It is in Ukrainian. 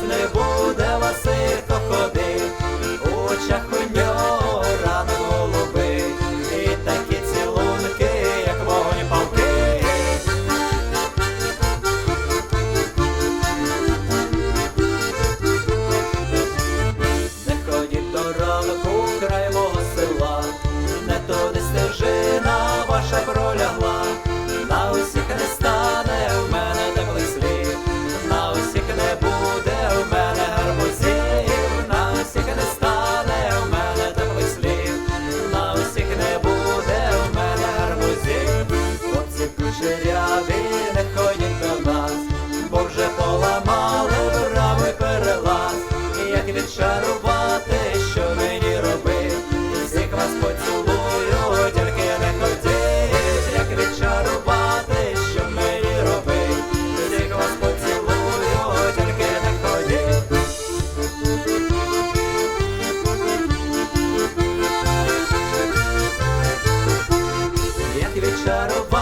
нас не буде ласико ходи, очах. Кучеряві не ходять до нас, бо вже поламали перелаз, як відшарувати, що нині роби, всіх вас поцілую, тільки не ходіть, як відшарувати, що нині роби, всіх вас поцілую, тільки не ходіть. Як відшарувати.